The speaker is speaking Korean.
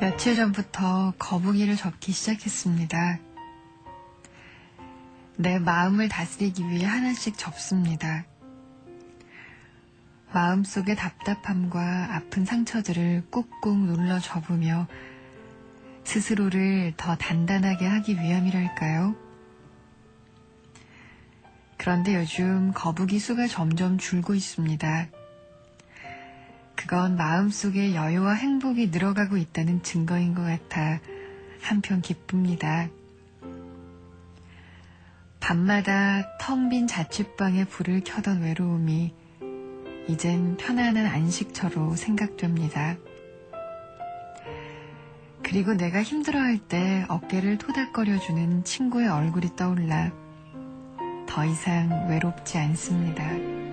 며칠 전부터 거북이를 접기 시작했습니다. 내 마음을 다스리기 위해 하나씩 접습니다. 마음속의 답답함과 아픈 상처들을 꾹꾹 눌러 접으며 스스로를 더 단단하게 하기 위함이랄까요? 그런데 요즘 거북이 수가 점점 줄고 있습니다. 그건 마음속에 여유와 행복이 늘어가고 있다는 증거인 것 같아 한편 기쁩니다. 밤마다 텅 빈 자취방에 불을 켜던 외로움이 이젠 편안한 안식처로 생각됩니다. 그리고 내가 힘들어할 때 어깨를 토닥거려주는 친구의 얼굴이 떠올라 더 이상 외롭지 않습니다.